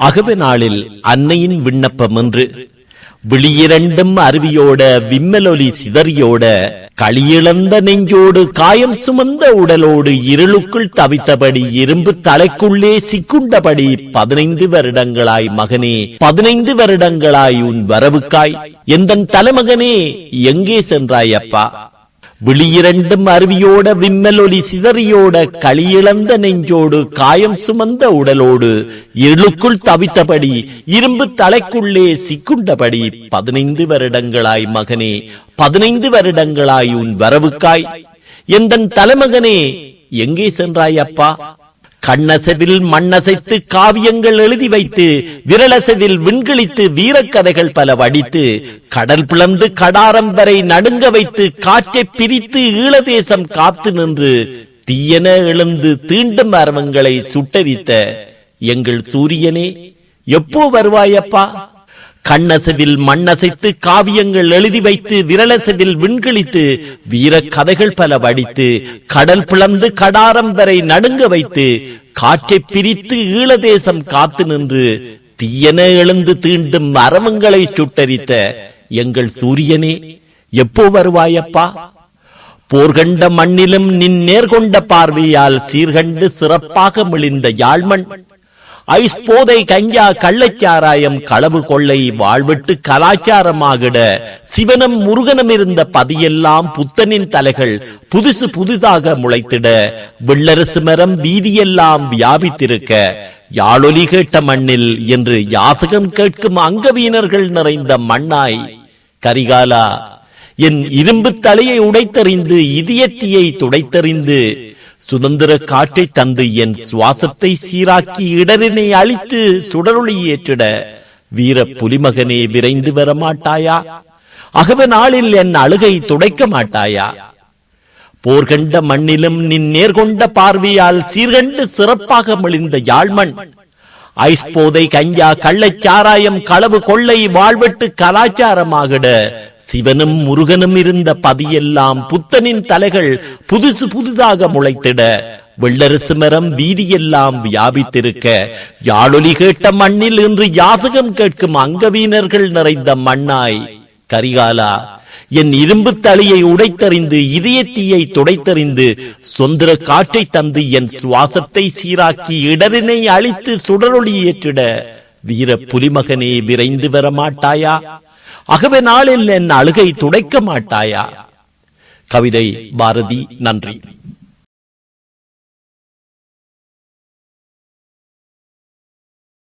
அகவ நாளில் அன்னையின் விண்ணப்பம் என்று விழியிரண்டும் அருவியோட விம்மலொலி சிதறியோட களியிழந்த நெஞ்சோடு காயம் சுமந்த உடலோடு இருளுக்குள் தவித்தபடி இரும்பு தலைக்குள்ளே சிக்குண்டபடி பதினைந்து வருடங்களாய் மகனே பதினைந்து வருடங்களாய் உன் வரவுக்காய். எந்தன் தலைமகனே எங்கே சென்றாய் அப்பா? விழியிரண்டும் அருவியோட விம்மலொலி சிதறியோட களியிழந்த நெஞ்சோடு காயம் சுமந்த உடலோடு இருளுக்குள் தவித்தபடி இரும்பு தலைக்குள்ளே சிக்குண்டபடி பதினைந்து வருடங்களாய் மகனே பதினைந்து வருடங்களாய் உன் வரவுக்காய். எந்தன் தலைமகனே எங்கே சென்றாய் அப்பா? கண்ணசைவில் மண்ணசைத்து காவியங்கள் எழுதி வைத்து விரலசைவில் விண்கிழித்து வீரக்கதைகள் பல வடித்து கடல் பிளந்து கடாரம் வரை நடுங்க வைத்து காற்றை பிரித்து ஈழதேசம் காத்து நின்று தீயன எழுந்து தீண்டும் அரவங்களை சுட்டரித்த எங்கள் சூரியனே எப்போ வருவாயப்பா? கண்ணசதில் மண்ணசைத்து காவியங்கள் எழுதி வைத்து விரலசதில் விண்கிழித்து வீர கதைகள் பல வடித்து கடல் பிளந்து கடாரம் வரை நடுங்க வைத்து காற்றை பிரித்து ஈழதேசம் காத்து நின்று தீயன எழுந்து தீண்டும் அரவங்களை சுட்டரித்த எங்கள் சூரியனே எப்போ வருவாயப்பா? போர்கண்ட மண்ணிலும் நின் நேர்கொண்ட பார்வையால் சீர்கண்டு சிறப்பாக மிளிந்த யாழ்மண் ஐஸ் போதை கஞ்சா கள்ளச்சாராயம் களவு கொள்ளை வாழ்விட்டு கலாச்சாரமாகிட சிவனும் முருகனும் இருந்த பதியெல்லாம் புத்தனின் தலைகள் புதுசு புதிதாக முளைத்திட வெள்ளரசு மரம் வீதியெல்லாம் வியாபித்திருக்க யாழொலி கேட்ட மண்ணில் என்று யாசகம் கேட்கும் அங்கவீனர்கள் நிறைந்த மண்ணாய். கரிகாலா என் இரும்பு தலையை உடைத்தறிந்து இதயத்தியை துடைத்தறிந்து சுதந்திர காற்றை தந்து என் சுவாசத்தை சீராக்கி இடரினை அழித்து சுடரொளி ஏற்றிட வீர புலிமகனே விரைந்து வர மாட்டாயா அகவ நாளில் என் அழுகை துடைக்க மாட்டாயா? போர்கண்ட மண்ணிலும் நின் நேர்கொண்ட பார்வையால் சீர்கண்டு சிறப்பாக மிளிந்த யாழ்மண் ஐஸ் போதை கஞ்சா கள்ளச்சாராயம் களவு கொள்ளை வாழ்வெட்டு கலாச்சாரமாகிட சிவனும் முருகனும் இருந்த பதியெல்லாம் புத்தனின் தலைகள் புதுசு புதிதாக முளைத்திட வெள்ளரசு மரம் வீதியெல்லாம் வியாபித்திருக்க யாழொலி கேட்ட மண்ணில் இன்று யாசகம் கேட்கும் அங்கவீனர்கள் நிறைந்த மண்ணாய். கரிகாலா என் இரும்பு தலையை உடைத்தறிந்து இதயத்தீயை துடைத்தறிந்து சுந்தர காற்றை தந்து என் சுவாசத்தை சீராக்கி இடரினை அழித்து சுடரொளி ஏற்றிட வீர புலிமகனே விரைந்து வர மாட்டாயா அகவே நாளில் என் அழுகை துடைக்க மாட்டாயா கவிதை பாரதி நன்றி.